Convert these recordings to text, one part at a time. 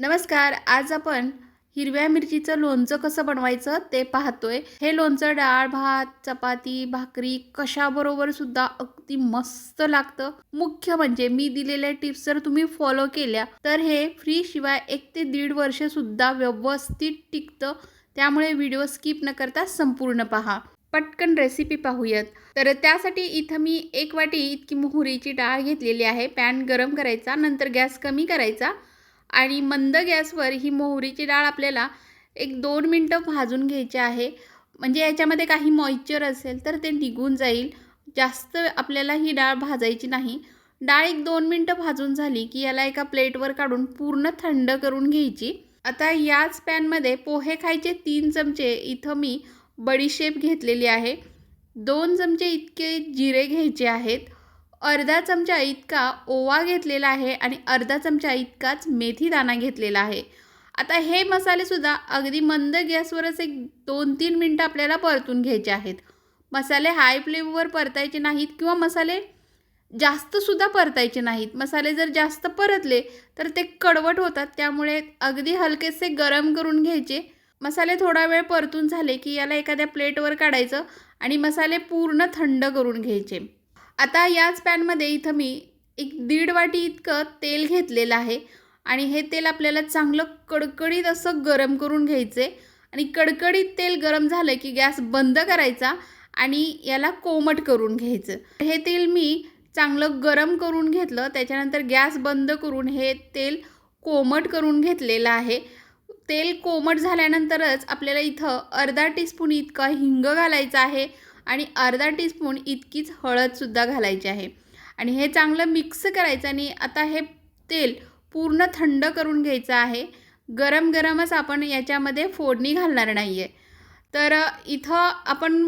नमस्कार आज आपण हिरव्या मिरचीचं लोणचं कसं बनवायचं ते पाहतोय. हे लोणचं डाळ भात चपाती भाकरी कशाबरोबर सुद्धा अगदी मस्त लागतं. मुख्य म्हणजे मी दिलेल्या टिप्स जर तुम्ही फॉलो केल्या तर हे फ्री शिवाय एक ते दीड वर्ष सुद्धा व्यवस्थित टिकतं. त्यामुळे व्हिडिओ स्किप न करता संपूर्ण पहा. पटकन रेसिपी पाहूयात. तर त्यासाठी इथं मी एक वाटी इतकी मोहरीची डाळ घेतलेली आहे. पॅन गरम करायचा नंतर गॅस कमी करायचा. आणि मंद गॅसवर ही मोहरीची डाळ आपल्याला एक दोन मिनटं भाजून घ्यायची आहे. म्हणजे याच्यामध्ये काही मॉइश्चर असेल तर ते निघून जाईल. जास्त आपल्याला ही डाळ भाजायची नाही. डाळ एक दोन मिनटं भाजून झाली की याला एका प्लेटवर काढून पूर्ण थंड करून घ्यायची. आता याच पॅनमध्ये पोहे खायचे तीन चमचे इथं मी बडीशेप घेतलेली आहे. दोन चमचे इतके जिरे घ्यायचे आहेत. अर्धा चमचा इतका ओवा घेतलेला आहे आणि अर्धा चमचा इतकाच मेथी दाणा घेतलेला आहे. आता हे मसालेसुद्धा अगदी मंद गॅसवरच एक दोन तीन मिनटं आपल्याला परतून घ्यायचे आहेत. मसाले हाय फ्लेमवर परतायचे नाहीत किंवा मसाले जास्तसुद्धा परतायचे नाहीत. मसाले जर जास्त परतले तर ते कडवट होतात त्यामुळे अगदी हलकेसे गरम करून घ्यायचे. मसाले थोडा वेळ परतून झाले की याला एखाद्या प्लेटवर काढायचं आणि मसाले पूर्ण थंड करून घ्यायचे. आता याच पॅनमध्ये इथं मी एक दीड वाटी इतकं तेल घेतलेलं आहे. आणि हे तेल आपल्याला चांगलं कडकडीत असं गरम करून घ्यायचे आणि कडकडीत तेल गरम झालं की गॅस बंद करायचा आणि याला कोमट करून घ्यायचं. हे तेल मी चांगलं गरम करून घेतलं. त्याच्यानंतर गॅस बंद करून हे तेल कोमट करून घेतलेलं आहे. तेल कोमट झाल्यानंतरच आपल्याला इथं अर्धा टीस्पून इतका हिंग घालायचा आहे. आणि अर्धा टीस्पून इतकीच हळदसुद्धा घालायची आहे. आणि हे चांगलं मिक्स करायचं आणि आता हे तेल पूर्ण थंड करून घ्यायचं आहे. गरम गरमच आपण याच्यामध्ये फोडणी घालणार नाही आहे तर इथं आपण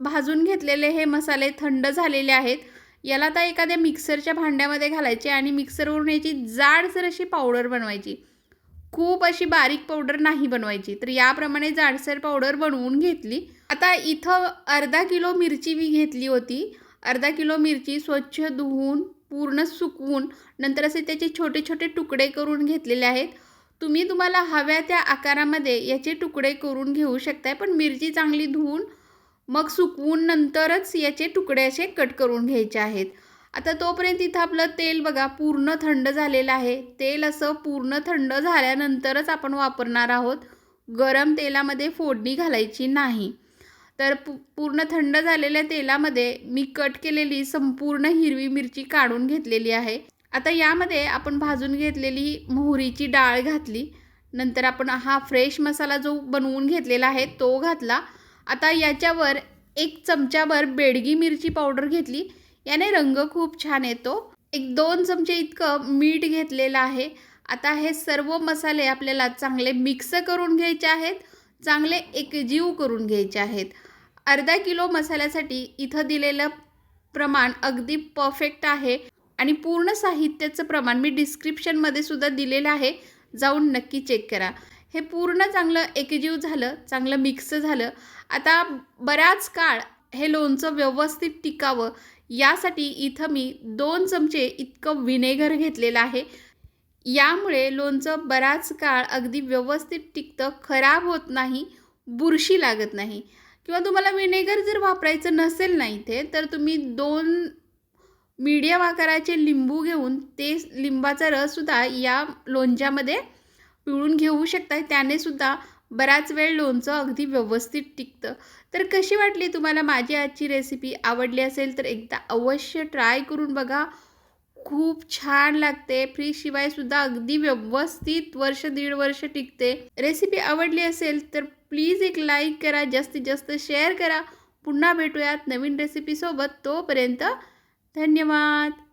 भाजून घेतलेले हे मसाले थंड झालेले आहेत. याला आता एखाद्या मिक्सरच्या भांड्यामध्ये घालायचे आणि मिक्सरवरून याची जाडसर अशी पावडर बनवायची खूप अशी बारीक पावडर नाही बनवायची. तर याप्रमाणे जाडसर पावडर बनवून घेतली. आता इथं अर्धा किलो मिरची मी घेतली होती. अर्धा किलो मिरची स्वच्छ धुवून पूर्ण सुकवून नंतर असे त्याचे छोटे छोटे तुकडे करून घेतलेले आहेत. तुम्ही तुम्हाला हव्या त्या आकारामध्ये याचे तुकडे करून घेऊ शकताय पण मिरची चांगली धुवून मग सुकवून नंतरच याचे तुकडे असे कट करून घ्यायचे आहेत. आता तोपर्यंत इथं आपलं तेल बघा पूर्ण थंड झालेलं आहे. तेल असं पूर्ण थंड झाल्यानंतरच आपण वापरणार आहोत. गरम तेलामध्ये फोडणी घालायची नाही. तर पू पूर्ण थंड झालेल्या तेलामध्ये मी कट केलेली संपूर्ण हिरवी मिरची काढून घेतलेली आहे. आता यामध्ये आपण भाजून घेतलेली मोहरीची डाळ घातली. नंतर आपण हा फ्रेश मसाला जो बनवून घेतलेला आहे तो घातला. आता याच्यावर एक चमच्यावर बेडगी मिरची पावडर घेतली. याने रंग खूप छान येतो. एक दोन चमचे इतकं मीठ घेतलेलं आहे. आता हे सर्व मसाले आपल्याला चांगले मिक्स करून घ्यायचे आहेत. चांगले एकजीव करून घ्यायचे आहेत. अर्धा किलो मसाल्यासाठी इथं दिलेलं प्रमाण अगदी परफेक्ट आहे. आणि पूर्ण साहित्याचं प्रमाण मी डिस्क्रिप्शनमध्ये सुद्धा दिलेलं आहे. जाऊन नक्की चेक करा. हे पूर्ण चांगलं एकजीव झालं चांगलं मिक्स झालं. आता बराच काळ हे लोणचं व्यवस्थित टिकावं. यासाठी इथं मी दोन चमचे इतकं विनेगर घेतलेलं आहे. यामुळे लोणचं बराच काळ अगदी व्यवस्थित टिकतं खराब होत नाही बुरशी लागत नाही. किंवा तुम्हाला विनेगर जर वापरायचं नसेल ना इथे तर तुम्ही दोन मीडियम आकाराचे लिंबू घेऊन ते लिंबाचा रससुद्धा या लोणच्यामध्ये पिळून घेऊ शकता त्याने सुद्धा बराच वेळ लोणचं अगदी व्यवस्थित टिकतं. तर कशी वाटली तुम्हाला माझी आजची रेसिपी आवडली असेल तर एकदा अवश्य ट्राय करून बघा. खूप छान लागते. फ्रीजशिवाय सुद्धा अगदी व्यवस्थित वर्ष दीड वर्ष टिकते. रेसिपी आवडली असेल तर प्लीज एक लाईक करा. जास्तीत जास्त शेअर करा. पुन्हा भेटूयात नवीन रेसिपीसोबत तोपर्यंत धन्यवाद.